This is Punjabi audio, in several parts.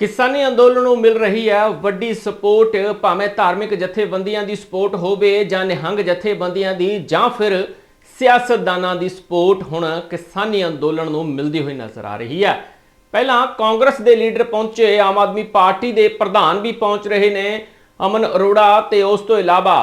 ਕਿਸਾਨੀ ਅੰਦੋਲਨ ਨੂੰ ਮਿਲ ਰਹੀ ਹੈ। ਵੱਡੀ ਸਪੋਰਟ, ਭਾਵੇਂ ਧਾਰਮਿਕ ਜਥੇਬੰਦੀਆਂ ਦੀ ਸਪੋਰਟ ਹੋਵੇ ਜਾਂ ਨਿਹੰਗ ਜਥੇਬੰਦੀਆਂ ਦੀ ਜਾਂ ਫਿਰ ਸਿਆਸਤਦਾਨਾਂ ਦੀ ਸਪੋਰਟ, ਹੁਣ ਕਿਸਾਨੀ ਅੰਦੋਲਨ ਨੂੰ ਮਿਲਦੀ ਹੋਈ ਨਜ਼ਰ ਆ ਰਹੀ ਹੈ। ਪਹਿਲਾਂ ਕਾਂਗਰਸ ਦੇ ਲੀਡਰ ਪਹੁੰਚੇ, ਆਮ ਆਦਮੀ ਪਾਰਟੀ ਦੇ ਪ੍ਰਧਾਨ ਵੀ ਪਹੁੰਚ ਰਹੇ ਨੇ ਅਮਨ ਅਰੋੜਾ ਤੇ ਉਸ ਤੋਂ ਇਲਾਵਾ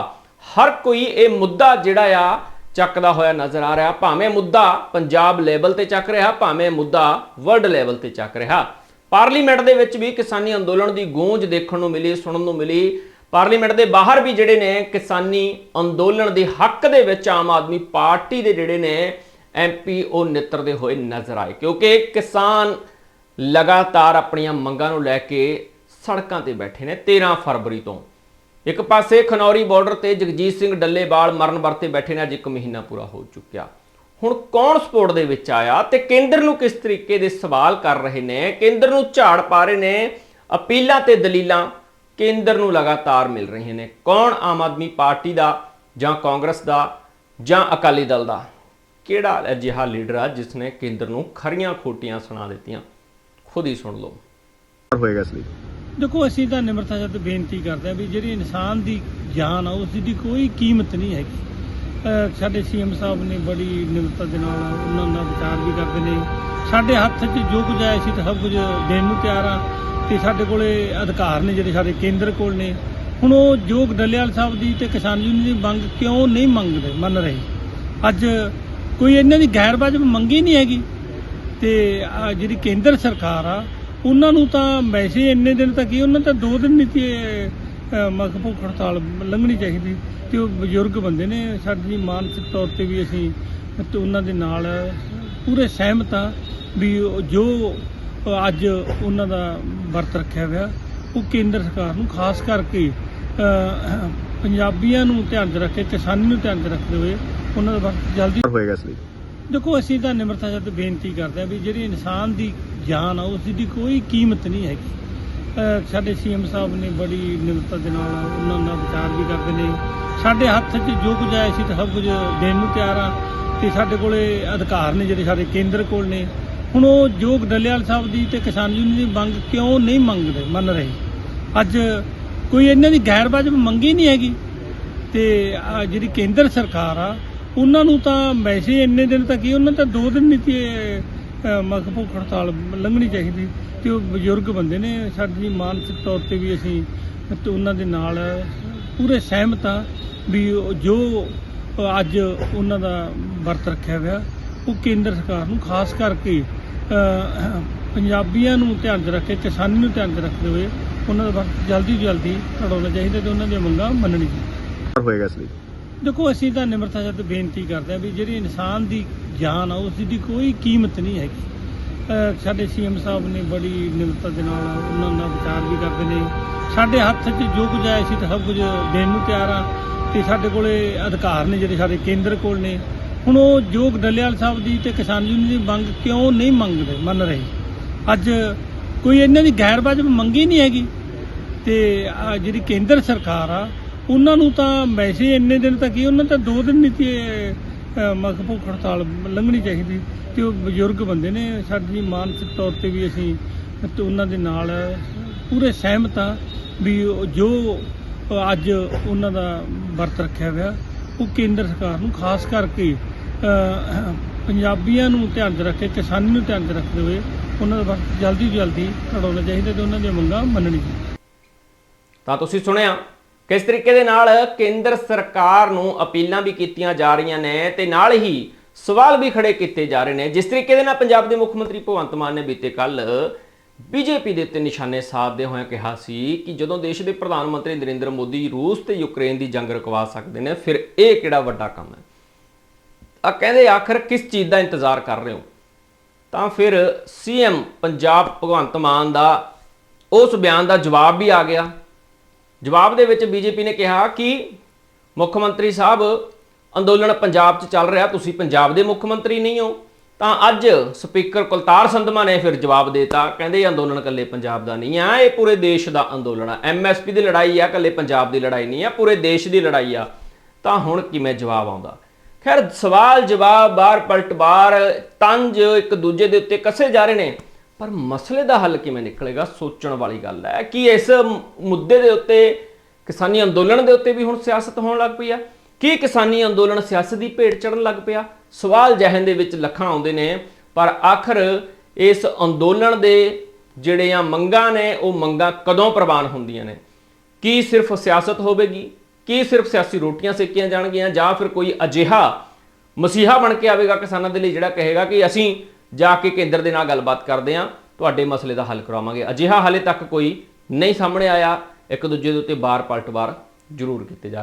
ਹਰ ਕੋਈ ਇਹ ਮੁੱਦਾ ਜਿਹੜਾ ਆ ਚੱਕਦਾ ਹੋਇਆ ਨਜ਼ਰ ਆ ਰਿਹਾ। ਭਾਵੇਂ ਮੁੱਦਾ ਪੰਜਾਬ ਲੈਵਲ ਤੇ ਚੱਕ ਰਿਹਾ, ਭਾਵੇਂ ਮੁੱਦਾ ਵਰਲਡ ਲੈਵਲ ਤੇ ਚੱਕ ਰਿਹਾ। ਪਾਰਲੀਮੈਂਟ ਦੇ ਵਿੱਚ ਵੀ ਕਿਸਾਨੀ ਅੰਦੋਲਨ ਦੀ ਗੂੰਜ ਦੇਖਣ ਨੂੰ ਮਿਲੀ, ਸੁਣਨ ਨੂੰ ਮਿਲੀ। ਪਾਰਲੀਮੈਂਟ ਦੇ ਬਾਹਰ ਵੀ ਜਿਹੜੇ ਨੇ ਕਿਸਾਨੀ ਅੰਦੋਲਨ ਦੇ ਹੱਕ ਦੇ ਵਿੱਚ ਆਮ ਆਦਮੀ ਪਾਰਟੀ ਦੇ ਜਿਹੜੇ ਨੇ ਐਮਪੀ ਉਹ ਨਿੱਤਰਦੇ ਹੋਏ ਨਜ਼ਰ ਆਏ। ਕਿਉਂਕਿ ਕਿਸਾਨ ਲਗਾਤਾਰ ਆਪਣੀਆਂ ਮੰਗਾਂ ਨੂੰ ਲੈ ਕੇ ਸੜਕਾਂ ਤੇ ਬੈਠੇ ਨੇ 13 ਫਰਵਰੀ ਤੋਂ। ਇੱਕ ਪਾਸੇ ਖਨੌਰੀ ਬਾਰਡਰ ਤੇ ਜਗਜੀਤ ਸਿੰਘ ਡੱਲੇਵਾਲ ਮਰਨ ਵਰਤੇ ਬੈਠੇ ਨੇ, ਅੱਜ ਇੱਕ ਮਹੀਨਾ ਪੂਰਾ ਹੋ ਚੁੱਕਿਆ। ਹੁਣ ਕੌਣ ਸਪੋਰਟ ਦੇ ਵਿੱਚ ਆਇਆ ਤੇ ਕੇਂਦਰ ਨੂੰ ਕਿਸ ਤਰੀਕੇ ਦੇ ਸਵਾਲ ਕਰ ਰਹੇ ਨੇ? ਕੇਂਦਰ ਨੂੰ ਝਾੜ ਪਾ ਰਹੇ ਨੇ ਅਪੀਲਾਂ ਤੇ ਦਲੀਲਾਂ ਕੇਂਦਰ ਨੂੰ ਲਗਾਤਾਰ ਮਿਲ ਰਹੀਆਂ ਨੇ। ਕੌਣ ਆਮ ਆਦਮੀ ਪਾਰਟੀ ਦਾ ਜਾਂ ਕਾਂਗਰਸ ਦਾ ਜਾਂ ਅਕਾਲੀ ਦਲ ਦਾ? ਕਿਹੜਾ ਅਜਿਹਾ ਲੀਡਰ ਆ ਜਿਸ ਨੇ ਕੇਂਦਰ ਨੂੰ ਖਰੀਆਂ ਖੋਟੀਆਂ ਸੁਣਾ ਦਿੱਤੀਆਂ? ਖੁਦ ਹੀ ਸੁਣ ਲਓ। ਹੋਏਗਾ ਇਸ ਲਈ? ਦੇਖੋ ਅਸੀਂ ਤਾਂ ਨਿਮਰਤਾ ਜਦ ਬੇਨਤੀ ਕਰਦੇ ਹਾਂ ਵੀ ਜਿਹੜੀ ਇਨਸਾਨ ਦੀ ਜਾਨ ਆ ਉਸ ਦੀ ਕੋਈ ਕੀਮਤ ਨਹੀਂ ਹੈਗੀ। ਸਾਡੇ ਸੀਐਮ ਸਾਹਿਬ ਨੇ ਬੜੀ ਨਿਮਰਤਾ ਦੇ ਨਾਲ ਉਹਨਾਂ ਨਾਲ ਵਿਚਾਰ ਵੀ ਕਰਦੇ ਨੇ। ਸਾਡੇ ਹੱਥ 'ਚ ਜੋ ਕੁਝ ਹੈ ਸੀ ਤਾਂ ਸਭ ਕੁਝ ਦੇਣ ਨੂੰ ਤਿਆਰ ਆ ਤੇ ਸਾਡੇ ਕੋਲੇ ਅਧਿਕਾਰ ਨੇ ਜਿਹੜੇ ਸਾਡੇ ਕੇਂਦਰ ਕੋਲ ਨੇ। ਹੁਣ ਉਹ ਜੋਗ ਡੱਲੇਵਾਲ ਸਾਹਿਬ ਦੀ ਤੇ ਕਿਸਾਨ ਯੂਨੀਅਨ ਦੀ ਮੰਗ ਕਿਉਂ ਨਹੀਂ ਮੰਗਦੇ, ਮੰਨ ਰਹੇ? ਅੱਜ ਕੋਈ ਇਹਨਾਂ ਦੀ ਗੈਰ ਵਾਜਬ ਮੰਗੀ ਨਹੀਂ ਹੈਗੀ ਤੇ ਜਿਹੜੀ ਕੇਂਦਰ ਸਰਕਾਰ ਆ, ਉਹਨਾਂ ਨੂੰ ਤਾਂ ਵੈਸੇ ਇੰਨੇ ਦਿਨ ਤੱਕ ਹੀ, ਉਹਨਾਂ ਤਾਂ ਦੋ ਦਿਨ ਨਹੀਂ ਤੇ ਮਕਬੂ ਹੜਤਾਲ ਲੰਘਣੀ ਚਾਹੀਦੀ ਤੇ ਉਹ ਬਜ਼ੁਰਗ ਬੰਦੇ ਨੇ ਸਾਡੀ ਮਾਨਸਿਕ ਤੌਰ ਤੇ ਵੀ ਅਸੀਂ ਤੇ ਉਹਨਾਂ ਦੇ ਨਾਲ ਪੂਰੇ ਸਹਿਮਤ ਆ ਵੀ ਜੋ ਅੱਜ ਉਹਨਾਂ ਦਾ ਵਰਤ ਰੱਖਿਆ ਹੋਇਆ ਉਹ ਕੇਂਦਰ ਸਰਕਾਰ ਨੂੰ ਖਾਸ ਕਰਕੇ ਪੰਜਾਬੀਆਂ ਨੂੰ ਧਿਆਨ 'ਚ ਰੱਖ ਕੇ ਕਿਸਾਨੀ ਨੂੰ ਧਿਆਨ 'ਚ ਰੱਖਦੇ ਹੋਏ ਉਹਨਾਂ ਦਾ ਵਰਤ ਜਲਦੀ ਹੋਏਗਾ ਇਸ ਲਈ। ਦੇਖੋ ਅਸੀਂ ਤਾਂ ਨਿਮਰਤਾ ਜਦ ਬੇਨਤੀ ਕਰਦੇ ਹਾਂ ਵੀ ਜਿਹੜੀ ਇਨਸਾਨ ਦੀ ਜਾਨ ਆ ਉਸ ਦੀ ਕੋਈ ਕੀਮਤ ਨਹੀਂ ਹੈਗੀ। ਸਾਡੇ ਸੀਐਮ ਸਾਹਿਬ ਨੇ ਬੜੀ ਨਿਮਰਤਾ ਦੇ ਨਾਲ ਉਹਨਾਂ ਨਾਲ ਵਿਚਾਰ ਵੀ ਕਰਦੇ ਨੇ। ਸਾਡੇ ਹੱਥ 'ਚ ਜੋ ਕੁਝ ਆਇਆ ਸੀ ਤਾਂ ਸਭ ਕੁਝ ਦੇਣ ਨੂੰ ਤਿਆਰ ਆ ਤੇ ਸਾਡੇ ਕੋਲੇ ਅਧਿਕਾਰ ਨੇ ਜਿਹੜੇ ਸਾਡੇ ਕੇਂਦਰ ਕੋਲ ਨੇ। ਹੁਣ ਉਹ ਜੋਗ ਡੱਲੇਵਾਲ ਸਾਹਿਬ ਦੀ ਤੇ ਕਿਸਾਨ ਯੂਨੀਅਨ ਦੀ ਮੰਗ ਕਿਉਂ ਨਹੀਂ ਮੰਗਦੇ, ਮੰਨ ਰਹੇ? ਅੱਜ ਕੋਈ ਇਹਨਾਂ ਦੀ ਗੈਰ ਵਾਜਬ ਮੰਗੀ ਨਹੀਂ ਹੈਗੀ। ਤੇ ਜਿਹੜੀ ਕੇਂਦਰ ਸਰਕਾਰ ਆ, ਉਹਨਾਂ ਨੂੰ ਤਾਂ ਵੈਸੇ ਇੰਨੇ ਦਿਨ ਤੱਕ ਹੀ, ਉਹਨਾਂ ਤਾਂ ਦੋ ਦਿਨ ਨਹੀਂ ਤੇ ਮਕਬੂ ਹੜਤਾਲ ਲੰਘਣੀ ਚਾਹੀਦੀ ਤੇ ਉਹ ਬਜ਼ੁਰਗ ਬੰਦੇ ਨੇ ਸਾਡੀ ਮਾਨਸਿਕ ਤੌਰ ਤੇ ਵੀ ਅਸੀਂ ਤੇ ਉਹਨਾਂ ਦੇ ਨਾਲ ਪੂਰੇ ਸਹਿਮਤ ਆ ਵੀ ਜੋ ਅੱਜ ਉਹਨਾਂ ਦਾ ਵਰਤ ਰੱਖਿਆ ਹੋਇਆ ਉਹ ਕੇਂਦਰ ਸਰਕਾਰ ਨੂੰ ਖਾਸ ਕਰਕੇ ਪੰਜਾਬੀਆਂ ਨੂੰ ਧਿਆਨ 'ਚ ਰੱਖ ਕੇ, ਕਿਸਾਨੀ ਨੂੰ ਧਿਆਨ 'ਚ ਰੱਖਦੇ ਹੋਏ ਉਹਨਾਂ ਦਾ ਵਰਤ ਜਲਦੀ ਤੋਂ ਜਲਦੀ ਕਢਾਉਣਾ ਚਾਹੀਦਾ ਤੇ ਉਹਨਾਂ ਦੀਆਂ ਮੰਗਾਂ ਮੰਨਣੀਆਂ ਚਾਹੀਦੀਆਂ। ਹੋਏਗਾ ਇਸ ਲਈ। ਦੇਖੋ, ਅਸੀਂ ਤਾਂ ਨਿਮਰਤਾ ਜਦ ਬੇਨਤੀ ਕਰਦੇ ਹਾਂ ਵੀ ਜਿਹੜੀ ਇਨਸਾਨ ਦੀ ਜਾਨ ਆ, ਉਸ ਦੀ ਕੋਈ ਕੀਮਤ ਨਹੀਂ ਹੈਗੀ। ਅਹ ਸਾਡੇ ਸੀਐਮ ਸਾਹਿਬ ਨੇ ਬੜੀ ਨਿਮਰਤਾ ਦੇ ਨਾਲ ਉਹਨਾਂ ਨਾਲ ਵਿਚਾਰ ਵੀ ਕਰਦੇ ਨੇ। ਸਾਡੇ ਹੱਥ 'ਚ ਜੋ ਕੁਝ ਹੈ ਸੀ ਤਾਂ ਸਭ ਕੁਝ ਦੇਣ ਨੂੰ ਤਿਆਰ ਆ ਤੇ ਸਾਡੇ ਕੋਲੇ ਅਧਿਕਾਰ ਨੇ ਜਿਹੜੇ ਸਾਡੇ ਕੇਂਦਰ ਕੋਲ ਨੇ। ਹੁਣ ਉਹ ਜੋਗ ਡੱਲੇਵਾਲ ਸਾਹਿਬ ਦੀ ਤੇ ਕਿਸਾਨ ਯੂਨੀਅਨ ਦੀ ਮੰਗ ਕਿਉਂ ਨਹੀਂ ਮੰਗਦੇ, ਮੰਨ ਰਹੇ? ਅੱਜ ਕੋਈ ਇਹਨਾਂ ਦੀ ਗੈਰ ਵਾਜਬ ਮੰਗੀ ਨਹੀਂ ਹੈਗੀ ਤੇ ਜਿਹੜੀ ਕੇਂਦਰ ਸਰਕਾਰ ਆ ਉਹਨਾਂ ਨੂੰ ਤਾਂ ਵੈਸੇ ਇੰਨੇ ਦਿਨ ਤੱਕ ਹੀ ਉਹਨਾਂ ਤਾਂ ਦੋ ਦਿਨ ਨਹੀਂ ਤੇ ਭੁੱਖ ਹੜਤਾਲ ਲੰਘਣੀ ਚਾਹੀਦੀ। ਤੇ ਉਹ ਬਜ਼ੁਰਗ ਬੰਦੇ ਨੇ ਸਾਡੀ ਮਾਨਸਿਕ ਤੌਰ ਤੇ ਵੀ ਅਸੀਂ ਤੇ ਉਹਨਾਂ ਦੇ ਨਾਲ ਪੂਰੇ ਸਹਿਮਤ ਆ ਵੀ ਜੋ ਅੱਜ ਉਹਨਾਂ ਦਾ ਵਰਤ ਰੱਖਿਆ ਹੋਇਆ ਉਹ ਕੇਂਦਰ ਸਰਕਾਰ ਨੂੰ ਖਾਸ ਕਰਕੇ ਪੰਜਾਬੀਆਂ ਨੂੰ ਧਿਆਨ 'ਚ ਰੱਖ ਕੇ, ਕਿਸਾਨੀ ਨੂੰ ਧਿਆਨ 'ਚ ਰੱਖਦੇ ਹੋਏ, ਉਹਨਾਂ ਦਾ ਵਰਤ ਜਲਦੀ ਤੋਂ ਜਲਦੀ ਕਢਾਉਣਾ ਚਾਹੀਦਾ ਤੇ ਉਹਨਾਂ ਦੀਆਂ ਮੰਗਾਂ ਮੰਨਣੀਆਂ ਚਾਹੀਦੀ ਤਾਂ ਤੁਸੀਂ ਸੁਣਿਆ ਕਿਸ ਤਰੀਕੇ ਦੇ ਨਾਲ ਕੇਂਦਰ ਸਰਕਾਰ ਨੂੰ ਅਪੀਲਾਂ ਵੀ ਕੀਤੀਆਂ ਜਾ ਰਹੀਆਂ ਨੇ ਤੇ ਨਾਲ ਹੀ ਸਵਾਲ ਵੀ ਖੜੇ ਕੀਤੇ ਜਾ ਰਹੇ ਨੇ। ਜਿਸ ਤਰੀਕੇ ਦੇ ਨਾਲ ਪੰਜਾਬ ਦੇ ਮੁੱਖ ਮੰਤਰੀ ਭਗਵੰਤ ਮਾਨ ਨੇ ਬੀਤੇ ਕੱਲ ਬੀਜੇਪੀ ਦੇ ਉੱਤੇ ਨਿਸ਼ਾਨੇ ਸਾਧਦੇ ਹੋਏ ਕਿਹਾ ਸੀ ਕਿ ਜਦੋਂ ਦੇਸ਼ ਦੇ ਪ੍ਰਧਾਨ ਮੰਤਰੀ ਨਰਿੰਦਰ ਮੋਦੀ ਰੂਸ ਤੇ ਯੂਕਰੇਨ ਦੀ ਜੰਗ ਰੁਕਵਾ ਸਕਦੇ ਨੇ, ਫਿਰ ਇਹ ਕਿਹੜਾ ਵੱਡਾ ਕੰਮ ਹੈ? ਆ ਕਹਿੰਦੇ ਆਖਰ ਕਿਸ ਚੀਜ਼ ਦਾ ਇੰਤਜ਼ਾਰ ਕਰ ਰਹੇ ਹੋ? ਤਾਂ ਫਿਰ ਸੀਐਮ ਪੰਜਾਬ ਭਗਵੰਤ ਮਾਨ ਦਾ ਉਸ ਬਿਆਨ ਦਾ ਜਵਾਬ ਵੀ ਆ ਗਿਆ। ਜਵਾਬ ਦੇ ਵਿੱਚ ਬੀਜੇਪੀ ਨੇ ਕਿਹਾ ਕਿ ਮੁੱਖ ਮੰਤਰੀ ਸਾਹਿਬ, ਅੰਦੋਲਨ ਪੰਜਾਬ 'ਚ ਚੱਲ ਰਿਹਾ, ਤੁਸੀਂ ਪੰਜਾਬ ਦੇ ਮੁੱਖ ਮੰਤਰੀ ਨਹੀਂ ਹੋ, ਤਾਂ ਅੱਜ ਸਪੀਕਰ ਕੁਲਤਾਰ ਸੰਧਮਾ ਨੇ ਫਿਰ ਜਵਾਬ ਦੇਤਾ, ਕਹਿੰਦੇ ਇਹ ਅੰਦੋਲਨ ਇਕੱਲੇ ਪੰਜਾਬ ਦਾ ਨਹੀਂ ਆ, ਇਹ ਪੂਰੇ ਦੇਸ਼ ਦਾ ਅੰਦੋਲਨ ਆ। ਐਮਐਸਪੀ ਦੀ ਲੜਾਈ ਆ, ਇਕੱਲੇ ਪੰਜਾਬ ਦੀ ਲੜਾਈ ਨਹੀਂ ਆ, ਪੂਰੇ ਦੇਸ਼ ਦੀ ਲੜਾਈ ਆ। ਤਾਂ ਹੁਣ ਕਿਵੇਂ ਜਵਾਬ ਆਉਂਦਾ? ਖੈਰ ਸਵਾਲ ਜਵਾਬ ਬਾਰ ਪਲਟ ਬਾਰ ਤੰਜ ਇੱਕ ਦੂਜੇ ਦੇ ਉੱਤੇ ਕੱਸੇ ਜਾ ਰਹੇ ਨੇ। ਪਰ ਮਸਲੇ ਦਾ ਹੱਲ ਕਿਵੇਂ ਨਿਕਲੇਗਾ ਸੋਚਣ ਵਾਲੀ ਗੱਲ ਹੈ ਕਿ ਇਸ ਮੁੱਦੇ ਦੇ ਉੱਤੇ, ਕਿਸਾਨੀ ਅੰਦੋਲਨ ਦੇ ਉੱਤੇ ਵੀ ਹੁਣ ਸਿਆਸਤ ਹੋਣ ਲੱਗ ਪਈ ਆ? ਕੀ ਕਿਸਾਨੀ ਅੰਦੋਲਨ ਸਿਆਸਤ ਦੀ ਭੇਟ ਚੜਨ ਲੱਗ ਪਿਆ? ਸਵਾਲ ਜਹਨ ਦੇ ਵਿੱਚ ਲੱਖਾਂ ਆਉਂਦੇ ਨੇ, ਪਰ ਆਖਰ ਇਸ ਅੰਦੋਲਨ ਦੇ ਜਿਹੜੇ ਆ ਮੰਗਾਂ ਨੇ, ਉਹ ਮੰਗਾਂ ਕਦੋਂ ਪ੍ਰਵਾਨ ਹੁੰਦੀਆਂ ਨੇ? ਕੀ ਸਿਰਫ ਸਿਆਸਤ ਹੋਵੇਗੀ? ਕੀ ਸਿਰਫ ਸਿਆਸੀ ਰੋਟੀਆਂ ਸੇਕੀਆਂ ਜਾਣਗੀਆਂ? ਜਾਂ ਫਿਰ ਕੋਈ ਅਜਿਹਾ ਮਸੀਹਾ ਬਣ ਕੇ ਆਵੇਗਾ ਕਿਸਾਨਾਂ ਦੇ ਲਈ ਜਿਹੜਾ ਕਹੇਗਾ ਕਿ ਅਸੀਂ ਜਾ ਕੇ ਕੇਂਦਰ ਦੇ ਨਾਲ ਗੱਲਬਾਤ ਕਰਦੇ ਹਾਂ, ਤੁਹਾਡੇ ਮਸਲੇ ਦਾ ਹੱਲ ਕਰਾਵਾਂਗੇ। ਅਜਿਹਾ ਹਾਲੇ ਤੱਕ ਕੋਈ ਨਹੀਂ ਸਾਹਮਣੇ ਆਇਆ, ਇੱਕ ਦੂਜੇ ਦੇ ਉੱਤੇ ਬਾਰ ਪਲਟਵਾਰ ਜ਼ਰੂਰ ਕੀਤੇ ਜਾ